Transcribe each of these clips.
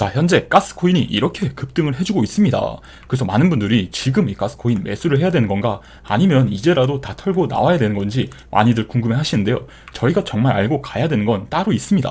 자, 현재 가스코인이 이렇게 급등을 해주고 있습니다. 그래서 많은 분들이 지금 이 가스코인 매수를 해야 되는 건가? 아니면 이제라도 다 털고 나와야 되는 건지 많이들 궁금해 하시는데요. 저희가 정말 알고 가야 되는 건 따로 있습니다.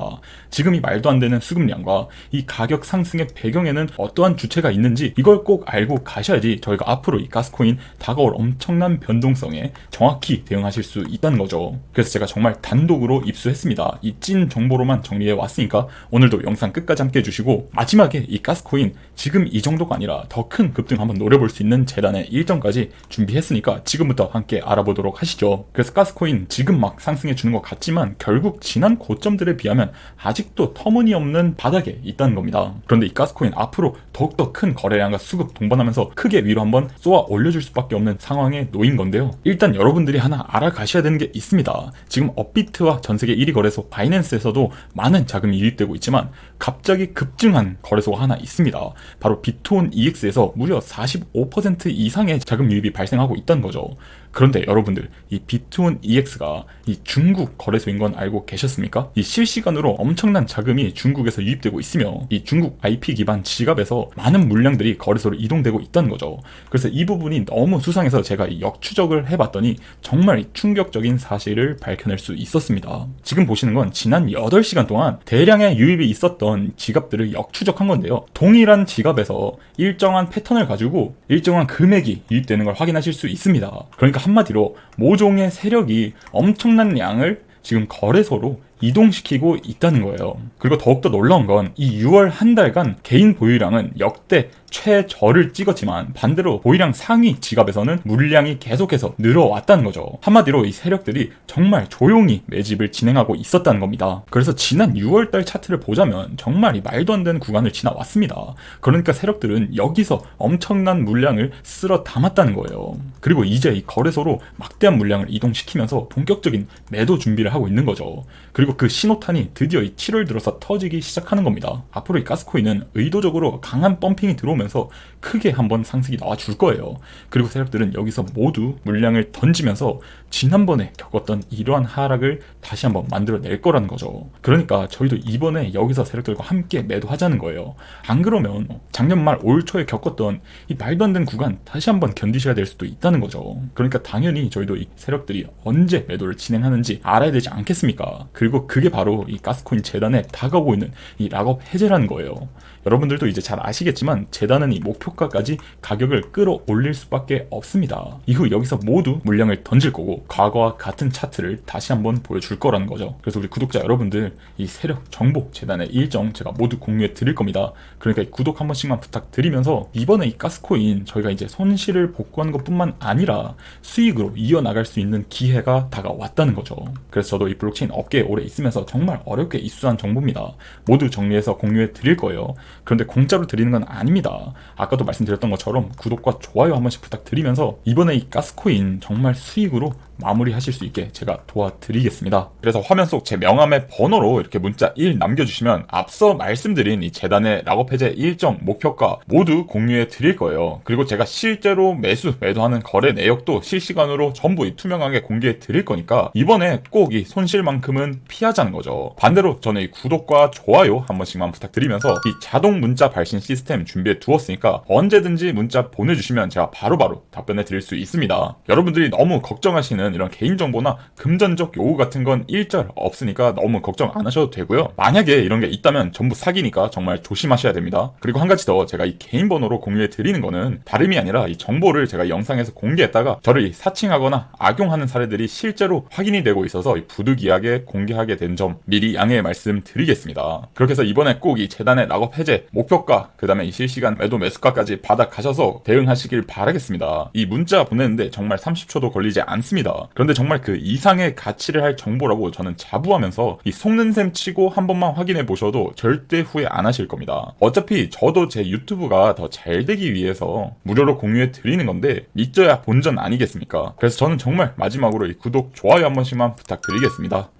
지금 이 말도 안 되는 수급량과 이 가격 상승의 배경에는 어떠한 주체가 있는지 이걸 꼭 알고 가셔야지 저희가 앞으로 이 가스코인 다가올 엄청난 변동성에 정확히 대응하실 수 있다는 거죠. 그래서 제가 정말 단독으로 입수했습니다. 이 찐 정보로만 정리해 왔으니까 오늘도 영상 끝까지 함께 해주시고 마지막에 이 가스코인 지금 이 정도가 아니라 더 큰 급등 한번 노려볼 수 있는 재단의 일정까지 준비했으니까 지금부터 함께 알아보도록 하시죠. 그래서 가스코인 지금 막 상승해 주는 것 같지만 결국 지난 고점들에 비하면 아직도 터무니없는 바닥에 있다는 겁니다. 그런데 이 가스코인 앞으로 더욱더 큰 거래량과 수급 동반하면서 크게 위로 한번 쏘아 올려줄 수밖에 없는 상황에 놓인 건데요. 일단 여러분들이 하나 알아가셔야 되는 게 있습니다. 지금 업비트와 전 세계 1위 거래소 바이낸스에서도 많은 자금이 유입되고 있지만 갑자기 급증한 거래소가 하나 있습니다. 바로 비트온 EX에서 무려 45% 이상의 자금 유입이 발생하고 있다는 거죠. 그런데 여러분들 이 비트온 EX가 이 중국 거래소인 건 알고 계셨습니까? 이 실시간으로 엄청난 자금이 중국에서 유입되고 있으며 이 중국 IP 기반 지갑에서 많은 물량들이 거래소로 이동되고 있다는 거죠. 그래서 이 부분이 너무 수상해서 제가 이 역추적을 해봤더니 정말 충격적인 사실을 밝혀낼 수 있었습니다. 지금 보시는 건 지난 8시간 동안 대량의 유입이 있었던 지갑들을 역 추적한 건데요. 동일한 지갑에서 일정한 패턴을 가지고 일정한 금액이 유입되는 걸 확인하실 수 있습니다. 그러니까 한마디로 모종의 세력이 엄청난 양을 지금 거래소로 이동시키고 있다는 거예요. 그리고 더욱더 놀라운 건 이 6월 한 달간 개인 보유량은 역대 최저를 찍었지만 반대로 보유량 상위 지갑에서는 물량이 계속해서 늘어왔다는 거죠. 한마디로 이 세력들이 정말 조용히 매집을 진행하고 있었다는 겁니다. 그래서 지난 6월달 차트를 보자면 정말 이 말도 안 되는 구간을 지나왔습니다. 그러니까 세력들은 여기서 엄청난 물량을 쓸어 담았다는 거예요. 그리고 이제 이 거래소로 막대한 물량을 이동시키면서 본격적인 매도 준비를 하고 있는 거죠. 그리고 그 신호탄이 드디어 이 7월 들어서 터지기 시작하는 겁니다. 앞으로 이 가스코인은 의도적으로 강한 펌핑이 들어오면서 크게 한번 상승이 나와 줄 거예요. 그리고 세력들은 여기서 모두 물량을 던지면서 지난번에 겪었던 이러한 하락을 다시 한번 만들어낼 거라는 거죠. 그러니까 저희도 이번에 여기서 세력들과 함께 매도하자는 거예요. 안 그러면 작년 말 올 초에 겪었던 이 말도 안 되는 구간 다시 한번 견디셔야 될 수도 있다는 거죠. 그러니까 당연히 저희도 이 세력들이 언제 매도를 진행하는지 알아야 되지 않겠습니까? 그리고 그게 바로 이 가스코인 재단에 다가오고 있는 이 락업 해제라는 거예요. 여러분들도 이제 잘 아시겠지만 재단은 이 목표가까지 가격을 끌어올릴 수밖에 없습니다. 이후 여기서 모두 물량을 던질 거고 과거와 같은 차트를 다시 한번 보여줄 거라는 거죠. 그래서 우리 구독자 여러분들 이 세력 정보 재단의 일정 제가 모두 공유해 드릴 겁니다. 그러니까 구독 한 번씩만 부탁드리면서 이번에 이 가스코인 저희가 이제 손실을 복구하는 것뿐만 아니라 수익으로 이어나갈 수 있는 기회가 다가왔다는 거죠. 그래서 저도 이 블록체인 업계에 오래 있으면서 정말 어렵게 입수한 정보입니다. 모두 정리해서 공유해 드릴 거예요. 그런데 공짜로 드리는 건 아닙니다. 아까도 말씀드렸던 것처럼 구독과 좋아요 한 번씩 부탁드리면서 이번에 이 가스코인 정말 수익으로 마무리하실 수 있게 제가 도와드리겠습니다. 그래서 화면 속 제 명함의 번호로 이렇게 문자 1 남겨주시면 앞서 말씀드린 이 재단의 락업 해제 일정 목표가 모두 공유해 드릴 거예요. 그리고 제가 실제로 매수, 매도하는 거래 내역도 실시간으로 전부 투명하게 공개해 드릴 거니까 이번에 꼭 이 손실만큼은 피 하자는 거죠. 반대로 저는 이 구독과 좋아요 한 번씩만 부탁드리면서 이 자동 문자 발신 시스템 준비해 두었으니까 언제든지 문자 보내주시면 제가 바로바로 답변해 드릴 수 있습니다. 여러분들이 너무 걱정하시는 이런 개인정보나 금전적 요구 같은 건 일절 없으니까 너무 걱정 안 하셔도 되고요. 만약에 이런 게 있다면 전부 사기니까 정말 조심하셔야 됩니다. 그리고 한 가지 더 제가 이 개인 번호로 공유해 드리는 거는 다름이 아니라 이 정보를 제가 영상에서 공개했다가 저를 사칭하거나 악용하는 사례들이 실제로 확인이 되고 있어서 부득이하게 공개하 게 된 점 미리 양해 말씀드리겠습니다. 그렇게 해서 이번에 꼭 이 재단의 락업 해제 목표가 그다음에 이 실시간 매도 매수가까지 받아 가셔서 대응하시길 바라겠습니다. 이 문자 보내는데 정말 30초도 걸리지 않습니다. 그런데 정말 그 이상의 가치를 할 정보라고 저는 자부하면서 이 속는 셈 치고 한 번만 확인해 보셔도 절대 후회 안 하실 겁니다. 어차피 저도 제 유튜브가 더 잘 되기 위해서 무료로 공유해 드리는 건데 믿져야 본전 아니겠습니까? 그래서 저는 정말 마지막으로 이 구독, 좋아요 한 번씩만 부탁드리겠습니다.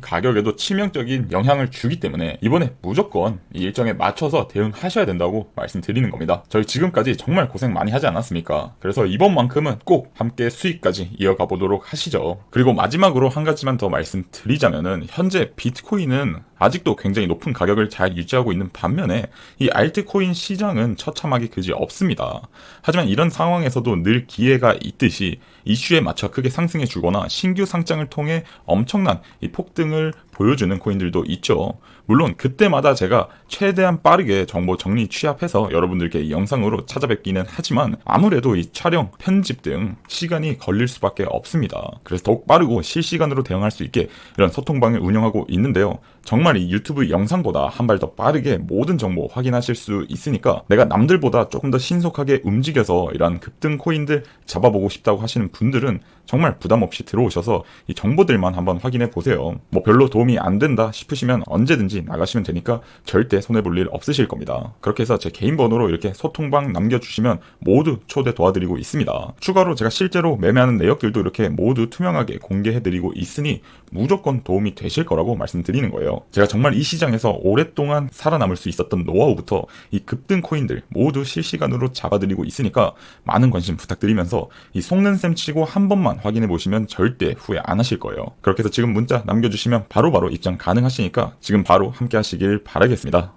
가격에도 치명적인 영향을 주기 때문에 이번에 무조건 이 일정에 맞춰서 대응하셔야 된다고 말씀드리는 겁니다. 저희 지금까지 정말 고생 많이 하지 않았습니까? 그래서 이번만큼은 꼭 함께 수익까지 이어가 보도록 하시죠. 그리고 마지막으로 한 가지만 더 말씀드리자면은 현재 비트코인은 아직도 굉장히 높은 가격을 잘 유지하고 있는 반면에 이 알트코인 시장은 처참하게 그지 없습니다. 하지만 이런 상황에서도 늘 기회가 있듯이 이슈에 맞춰 크게 상승해 주거나 신규 상장을 통해 엄청난 이 폭 등을 보여주는 코인들도 있죠. 물론 그때마다 제가 최대한 빠르게 정보 정리 취합해서 여러분들께 이 영상으로 찾아뵙기는 하지만 아무래도 이 촬영, 편집 등 시간이 걸릴 수밖에 없습니다. 그래서 더욱 빠르고 실시간으로 대응할 수 있게 이런 소통방을 운영하고 있는데요. 정말 이 유튜브 영상보다 한 발 더 빠르게 모든 정보 확인하실 수 있으니까 내가 남들보다 조금 더 신속하게 움직여서 이런 급등 코인들 잡아보고 싶다고 하시는 분들은 정말 부담 없이 들어오셔서 이 정보들만 한번 확인해 보세요. 뭐 별로 도움이 안 된다 싶으시면 언제든지 나가시면 되니까 절대 손해볼 일 없으실 겁니다. 그렇게 해서 제 개인 번호로 이렇게 소통방 남겨주시면 모두 초대 도와드리고 있습니다. 추가로 제가 실제로 매매하는 내역들도 이렇게 모두 투명하게 공개해드리고 있으니 무조건 도움이 되실 거라고 말씀드리는 거예요. 제가 정말 이 시장에서 오랫동안 살아남을 수 있었던 노하우부터 이 급등 코인들 모두 실시간으로 잡아드리고 있으니까 많은 관심 부탁드리면서 이 속는 셈 치고 한 번만 확인해 보시면 절대 후회 안 하실 거예요. 그렇게 해서 지금 문자 남겨주시면 바로 바로 입장 가능하시니까 지금 바로 함께 하시길 바라겠습니다.